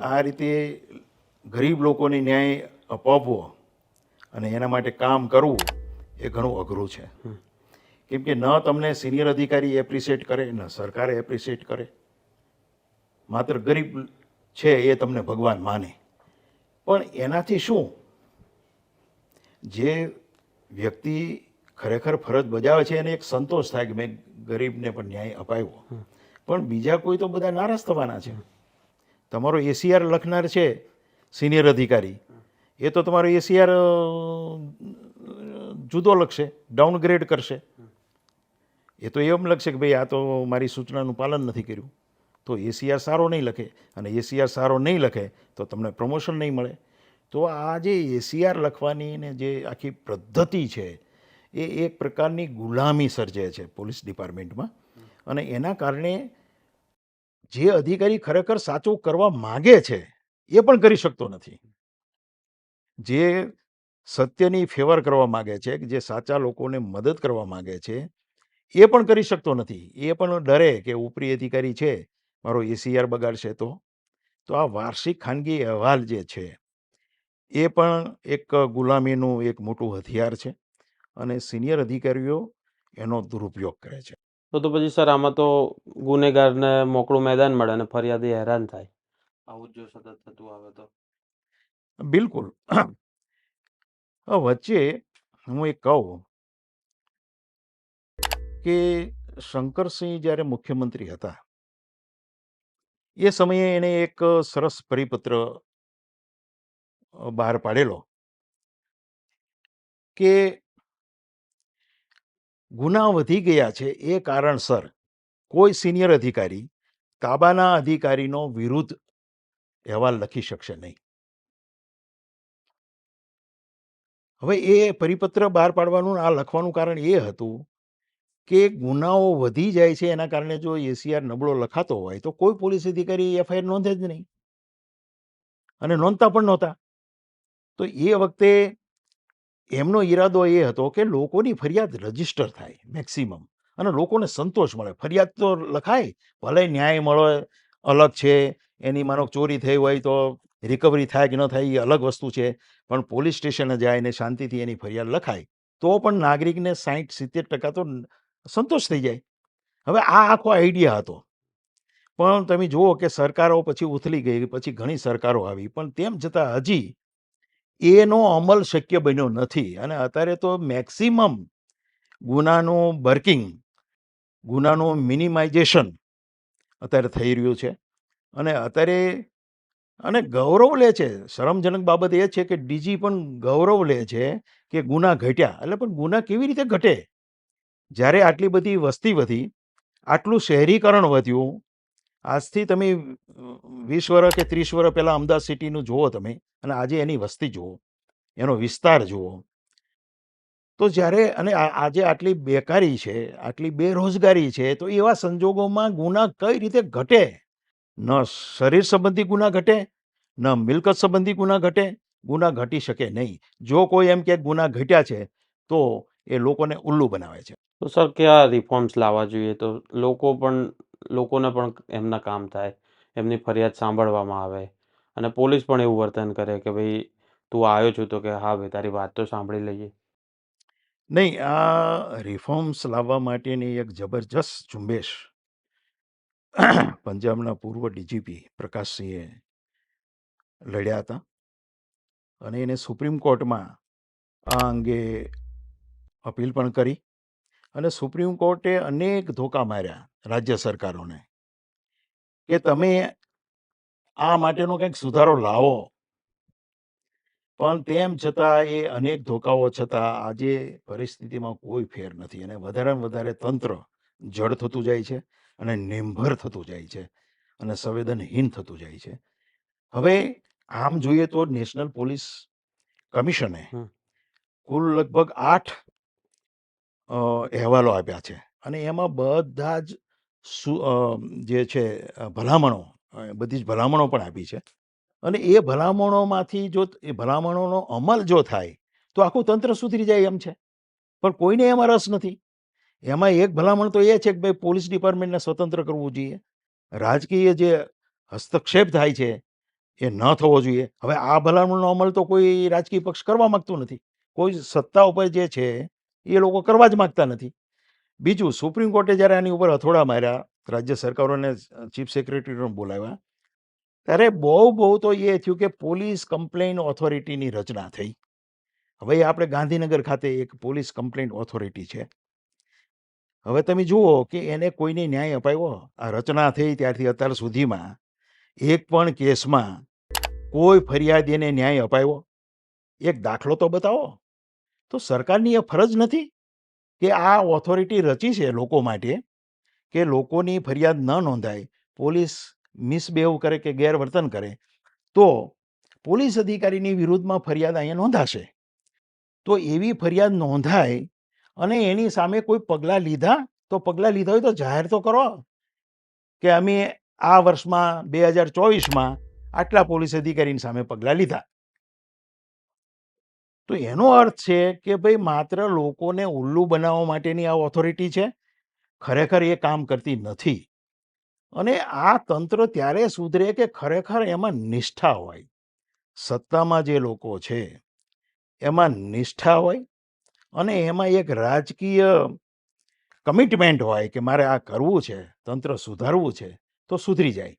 આ રીતે ગરીબ લોકોને ન્યાય અપાવવો અને એના માટે કામ કરવું એ ઘણું અઘરું છે. કેમ કે ન તમને સિનિયર અધિકારી એપ્રિશિએટ કરે, ન સરકારે એપ્રિશિએટ કરે. માત્ર ગરીબ છે એ તમને ભગવાન માને. પણ એનાથી શું? જે વ્યક્તિ ખરેખર ફરજ બજાવે છે એને એક સંતોષ થાય કે મેં ગરીબને પણ ન્યાય અપાવ્યો. પણ બીજા કોઈ તો બધા નારાજ થવાના છે. તમારો એસીઆર લખનાર છે સિનિયર અધિકારી. એ તો તમારો એસીઆર જુદો લખશે ડાઉનગ્રેડ કરશે. એ તો એમ લખશે કે ભાઈ આ તો મારી સૂચનાનું પાલન નથી કર્યું. તો એસીઆર સારો નહીં લખે અને એસીઆર સારો નહીં લખે તો તમને પ્રમોશન નહીં મળે. તો આ જે એસીઆર લખવાની ને જે આખી પદ્ધતિ છે, એ એક પ્રકારની ગુલામી સર્જે છે પોલીસ ડિપાર્ટમેન્ટમાં. અને એના કારણે જે અધિકારી ખરેખર સાચું કરવા માગે છે, એ પણ કરી શકતો નથી. જે સત્યની ફેવર કરવા માગે છે, જે સાચા લોકોને મદદ કરવા માગે છે, એ પણ કરી શકતો નથી. એ પણ ડરે કે ઉપરી અધિકારી છે, મારો એસીઆર બગાડશે તો? તો આ વાર્ષિક ખાનગી અહેવાલ જે છે, એ પણ એક ગુલામીનું એક મોટું હથિયાર છે અને સિનિયર અધિકારીઓ એનો દુરુપયોગ કરે છે. તો તો પછી સર આમાં તો ગુનેગારને મોકળું મેદાન મળે અને ફરિયાદી હેરાન થાય. આવું જ જો સતત થતું આવે તો. બિલકુલ. વચ્ચે હું એક કહું કે શંકરસિંહ જ્યારે મુખ્યમંત્રી હતા એ સમયે એણે એક સરસ પરિપત્ર બહાર પાડેલો કે ગુના વધી ગયા છે એ કારણસર કોઈ સિનિયર અધિકારી તાબાના અધિકારીનો વિરુદ્ધ અહેવાલ લખી શકશે નહીં. હવે એ પરિપત્ર બહાર પાડવાનું, આ લખવાનું કારણ એ હતું કે ગુનાઓ વધી જાય છે, એના કારણે જો એસીઆર નબળો લખાતો હોય તો કોઈ પોલીસ અધિકારી એફઆઈઆર નોંધે જ નહીં. અને નોંધતા પણ નહોતા. તો એ વખતે એમનો ઈરાદો એ હતો કે લોકોની ફરિયાદ રજિસ્ટર થાય મેક્સિમમ અને લોકોને સંતોષ મળે. ફરિયાદ તો લખાય, ભલે ન્યાય મળે, અલગ છે, એની માનો ચોરી થઈ હોય તો રિકવરી થાય કે ન થાય એ અલગ વસ્તુ છે, પણ પોલીસ સ્ટેશને જાય ને શાંતિથી એની ફરિયાદ લખાય, તો પણ નાગરિકને સાહીઠ સિત્તેર ટકા તો સંતોષ થઈ જાય. હવે આ આખો આઈડિયા હતો. પણ તમે જુઓ કે સરકારો પછી ઉથલી ગઈ, પછી ઘણી સરકારો આવી, પણ તેમ છતાં હજી એનો અમલ શક્ય બન્યો નથી. અને અત્યારે તો મેક્સિમમ ગુનાનું બર્કિંગ ગુનાનું મિનિમાઇઝેશન અત્યારે થઈ રહ્યું છે. અને અત્યારે, અને ગૌરવ લે છે. શરમજનક બાબત એ છે કે ડીજી પણ ગૌરવ લે છે કે ગુના ઘટ્યા. એટલે પણ ગુના કેવી રીતે ઘટે? જ્યારે આટલી બધી વસ્તી વધી, આટલું શહેરીકરણ વધ્યું આજથી તમે વીસ વર્ષ કે ત્રીસ વર્ષ પહેલાં અમદાવાદ સિટીનું જુઓ તમે અને આજે એની વસ્તી જુઓ, એનો વિસ્તાર જુઓ. તો જ્યારે અને આજે આટલી બેકારી છે, આટલી બેરોજગારી છે, તો એવા સંજોગોમાં ગુના કઈ રીતે ઘટે? ન શરીર સંબંધી ગુના ઘટે, ન મિલકત સંબંધી ગુના ઘટે, ગુના ઘટી શકે નહીં. જો કોઈ એમ કે ગુના ઘટ્યા છે, તો એ લોકોને ઉલ્લુ બનાવે છે. તો સર કયા રિફોર્મ્સ લાવવા જોઈએ? તો લોકો પણ લોકોને પણ એમના કામ થાય, એમની ફરિયાદ સાંભળવામાં આવે. અને પોલીસ પણ એવું વર્તન કરે કે ભાઈ, તું આવ્યો છું તો કે, હા ભાઈ, તારી વાત તો સાંભળી લઈએ. નહીં, આ રિફોર્મ્સ લાવવા માટેની એક જબરજસ્ત ઝુંબેશ પંજાબના પૂર્વ ડીજીપી પ્રકાશસિંહે લડ્યા હતા. અને એને સુપ્રીમ કોર્ટમાં આ અંગે અપીલ પણ કરી. અને સુપ્રીમ કોર્ટે અનેક ધોકા માર્યા. રાજ્ય સરકારોને કે તમે આ માટેનો કંઈક સુધારો લાવો. પણ તેમ છતાં એ અનેક ધોકાઓ છતાં આજે પરિસ્થિતિમાં કોઈ ફેર નથી અને વધારેમાં વધારે તંત્ર જડ થતું જાય છે અને નિર્ભર થતું જાય છે અને સંવેદનહીન થતું જાય છે. હવે આમ જોઈએ તો નેશનલ પોલીસ કમિશને કુલ લગભગ આઠ અહેવાલો આપ્યા છે અને એમાં બધા જ સુ જે છે ભલામણો બધી જ ભલામણો પણ આપી છે. અને એ ભલામણોમાંથી જો, એ ભલામણોનો અમલ જો થાય, તો આખું તંત્ર સુધરી જાય એમ છે. પણ કોઈને એમાં રસ નથી. એમાં એક ભલામણ તો એ છે કે ભાઈ પોલીસ ડિપાર્ટમેન્ટને સ્વતંત્ર કરવું જોઈએ. રાજકીય જે હસ્તક્ષેપ થાય છે, એ ન થવો જોઈએ. હવે આ ભલામણનો અમલ તો કોઈ રાજકીય પક્ષ કરવા માંગતું નથી. કોઈ સત્તા ઉપર જે છે, એ લોકો કરવા જ માગતા નથી. બીજું સુપ્રીમ કોર્ટે જ્યારે આની ઉપર હથોડા માર્યા, રાજ્ય સરકારોને ચીફ સેક્રેટરીને બોલાવ્યા, ત્યારે બહુ બહુ તો એ થયું કે પોલીસ કમ્પ્લેન ઓથોરિટીની રચના થઈ. હવે આપણે ગાંધીનગર ખાતે એક પોલીસ કમ્પ્લેન ઓથોરિટી છે. હવે તમે જુઓ કે એને કોઈને ન્યાય અપાયો, આ રચના થઈ ત્યારથી અત્યાર સુધીમાં, એક પણ કેસમાં કોઈ ફરિયાદીને ન્યાય અપાયો. એક દાખલો તો બતાવો. તો સરકારની એ ફરજ નથી? કે આ ઓથોરિટી રચી છે લોકો માટે કે લોકોની ફરિયાદ ન નોંધાય, પોલીસ મિસબિહેવ કરે કે ગેરવર્તન કરે, તો પોલીસ અધિકારીની વિરુદ્ધમાં ફરિયાદ અહીંયા નોંધાશે. તો એવી ફરિયાદ નોંધાય અને એની સામે કોઈ પગલાં લીધા, તો પગલાં લીધા હોય તો જાહેર તો કરો કે અમે આ વર્ષમાં, બે હજાર ચોવીસમાં આટલા પોલીસ અધિકારીની સામે પગલાં લીધા. તો એનો અર્થ છે કે ભાઈ માત્ર લોકોને ઉલ્લુ બનાવવા માટેની આ ઓથોરિટી છે? ખરેખર એ કામ કરતી નથી. અને આ તંત્ર ત્યારે સુધરે કે ખરેખર એમાં નિષ્ઠા હોય. સત્તામાં જે લોકો છે, એમાં નિષ્ઠા હોય અને એમાં એક રાજકીય કમિટમેન્ટ હોય કે મારે આ કરવું છે, તંત્ર સુધારવું છે, તો સુધરી જાય.